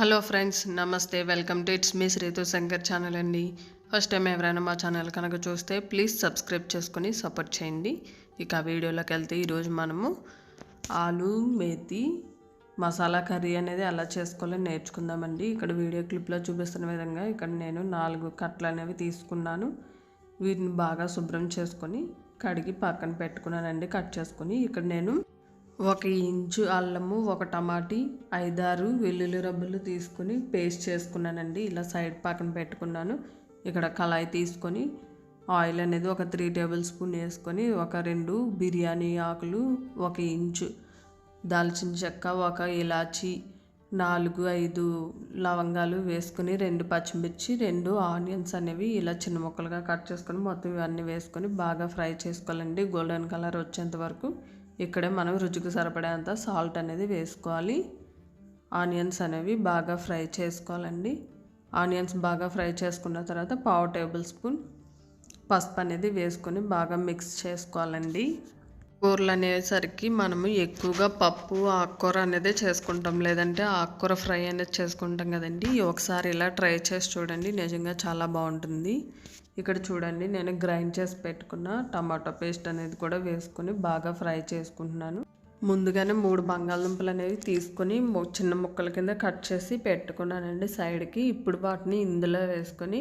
Hello friends నమస్తే. Welcome to it's మీ శ్రీతో Shankar channel అండి. ఫస్ట్ టైం ఎవరైనా మా ఛానల్ కనుక చూస్తే ప్లీజ్ సబ్స్క్రైబ్ చేసుకొని సపోర్ట్ చేయండి. ఇక ఆ వీడియోలోకి వెళ్తే ఈరోజు మనము ఆలు మేతి మసాలా కర్రీ అనేది ఎలా చేసుకోవాలో నేర్చుకుందామండి. ఇక్కడ వీడియో క్లిప్లో చూపిస్తున్న విధంగా ఇక్కడ నేను నాలుగు కట్టలు అనేవి తీసుకున్నాను. వీటిని బాగా శుభ్రం చేసుకొని కడిగి పక్కన పెట్టుకున్నానండి కట్ చేసుకొని. ఇక్కడ నేను ఒక ఇంచు అల్లము ఒక టమాటీ ఐదారు వెల్లుల్లి రబ్బలు తీసుకుని పేస్ట్ చేసుకున్నానండి. ఇలా సైడ్ పక్కన పెట్టుకున్నాను. ఇక్కడ కళాయి తీసుకొని ఆయిల్ అనేది ఒక త్రీ టేబుల్ స్పూన్ వేసుకొని ఒక రెండు బిర్యానీ ఆకులు ఒక ఇంచు దాల్చిన చెక్క ఒక ఇలాచి నాలుగు ఐదు లవంగాలు వేసుకొని రెండు పచ్చిమిర్చి రెండు ఆనియన్స్ అనేవి ఇలా చిన్న ముక్కలుగా కట్ చేసుకొని మొత్తం ఇవన్నీ వేసుకొని బాగా ఫ్రై చేసుకోవాలండి. గోల్డెన్ కలర్ వచ్చేంత వరకు. ఇక్కడే మనం రుచికి సరిపడేంత సాల్ట్ అనేది వేసుకోవాలి. ఆనియన్స్ అనేవి బాగా ఫ్రై చేసుకోవాలండి. ఆనియన్స్ బాగా ఫ్రై చేసుకున్న తర్వాత పావు టేబుల్ స్పూన్ పసుపు అనేది వేసుకొని బాగా మిక్స్ చేసుకోవాలండి. కూరలు అనేసరికి మనము ఎక్కువగా పప్పు ఆకుకూర అనేది చేసుకుంటాం. లేదంటే ఆకుకూర ఫ్రై అనేది చేసుకుంటాం కదండి. ఒకసారి ఇలా ట్రై చేసి చూడండి. నిజంగా చాలా బాగుంటుంది. ఇక్కడ చూడండి నేను గ్రైండ్ చేసి పెట్టుకున్న టమాటో పేస్ట్ అనేది కూడా వేసుకొని బాగా ఫ్రై చేసుకుంటున్నాను. ముందుగానే మూడు బంగాళదుంపలు అనేవి తీసుకొని చిన్న ముక్కల కింద కట్ చేసి పెట్టుకున్నానండి సైడ్కి. ఇప్పుడు వాటిని ఇందులో వేసుకొని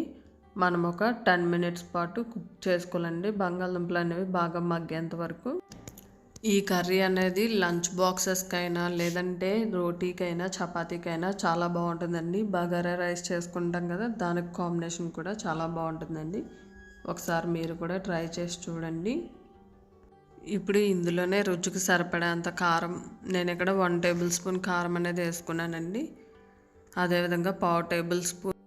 మనం ఒక టెన్ మినిట్స్ పాటు కుక్ చేసుకోవాలండి. బంగాళదుంపలు అనేవి బాగా మగ్గేంత వరకు. ఈ కర్రీ అనేది లంచ్ బాక్సెస్కైనా లేదంటే రోటీకైనా చపాతీకైనా చాలా బాగుంటుందండి. బగారా రైస్ చేసుకుంటాం కదా దానికి కాంబినేషన్ కూడా చాలా బాగుంటుందండి. ఒకసారి మీరు కూడా ట్రై చేసి చూడండి. ఇప్పుడు ఇందులోనే రుచికి సరిపడేంత కారం నేను ఇక్కడ వన్ టేబుల్ స్పూన్ కారం అనేది వేసుకున్నానండి. అదేవిధంగా పావు టేబుల్ స్పూన్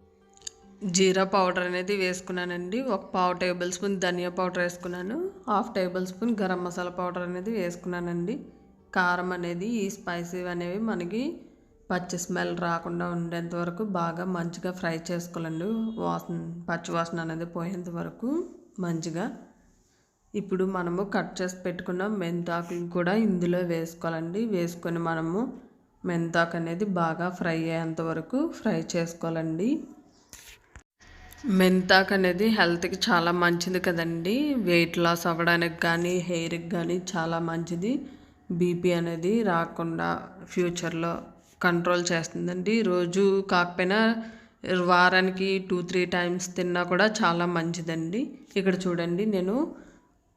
జీరా పౌడర్ అనేది వేసుకున్నానండి. ఒక పావు టేబుల్ స్పూన్ ధనియా పౌడర్ వేసుకున్నాను. Half tablespoon garam masala powder అనేది వేసుకున్నానండి. కారం అనేది ఈ స్పైసీ అనేవి మనకి పచ్చి స్మెల్ రాకుండా ఉండేంత వరకు బాగా మంచిగా ఫ్రై చేసుకోవాలండి. వాసన పచ్చి వాసన అనేది పోయేంత వరకు మంచిగా. ఇప్పుడు మనము కట్ చేసి పెట్టుకున్న మెంతాకులు కూడా ఇందులో వేసుకోవాలండి. వేసుకొని మనము మెంతాకు అనేది బాగా ఫ్రై అయ్యేంత వరకు ఫ్రై చేసుకోవాలండి. మెంతాకు అనేది హెల్త్కి చాలా మంచిది కదండి. వెయిట్ లాస్ అవ్వడానికి కానీ హెయిర్కి కానీ చాలా మంచిది. బీపీ అనేది రాకుండా ఫ్యూచర్లో కంట్రోల్ చేస్తుందండి. రోజు కాకపోయినా వారానికి టూ త్రీ టైమ్స్ తిన్నా కూడా చాలా మంచిదండి. ఇక్కడ చూడండి నేను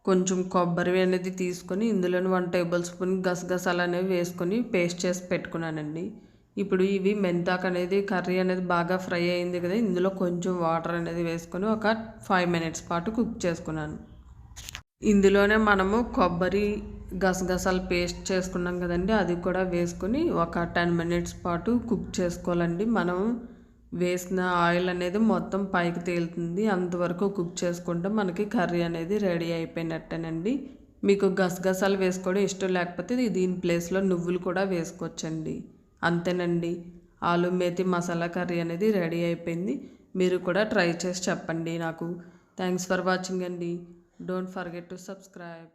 కొంచెం కొబ్బరి అనేది తీసుకొని ఇందులోని వన్ టేబుల్ స్పూన్ గసగసాలు అనేవి వేసుకొని పేస్ట్ చేసి పెట్టుకున్నానండి. ఇప్పుడు ఇవి మెంతాకు అనేది కర్రీ అనేది బాగా ఫ్రై అయింది కదా ఇందులో కొంచెం వాటర్ అనేది వేసుకొని ఒక ఫైవ్ మినిట్స్ పాటు కుక్ చేసుకున్నాను. ఇందులోనే మనము కొబ్బరి గసగసాలు పేస్ట్ చేసుకున్నాం కదండి అది కూడా వేసుకొని ఒక టెన్ మినిట్స్ పాటు కుక్ చేసుకోవాలండి. మనం వేసిన ఆయిల్ అనేది మొత్తం పైకి తేలుతుంది అంతవరకు కుక్ చేసుకుంటే మనకి కర్రీ అనేది రెడీ అయిపోయినట్టేనండి. మీకు గసగసాలు వేసుకోవడం ఇష్టం లేకపోతే దీని ప్లేస్లో నువ్వులు కూడా వేసుకోవచ్చండి. అంతేనండి. ఆలు మేతి మసాలా కర్రీ అనేది రెడీ అయిపోయింది. మీరు కూడా ట్రై చేసి చెప్పండి నాకు. థ్యాంక్స్ ఫర్ వాచింగ్ అండి. Don't forget to subscribe.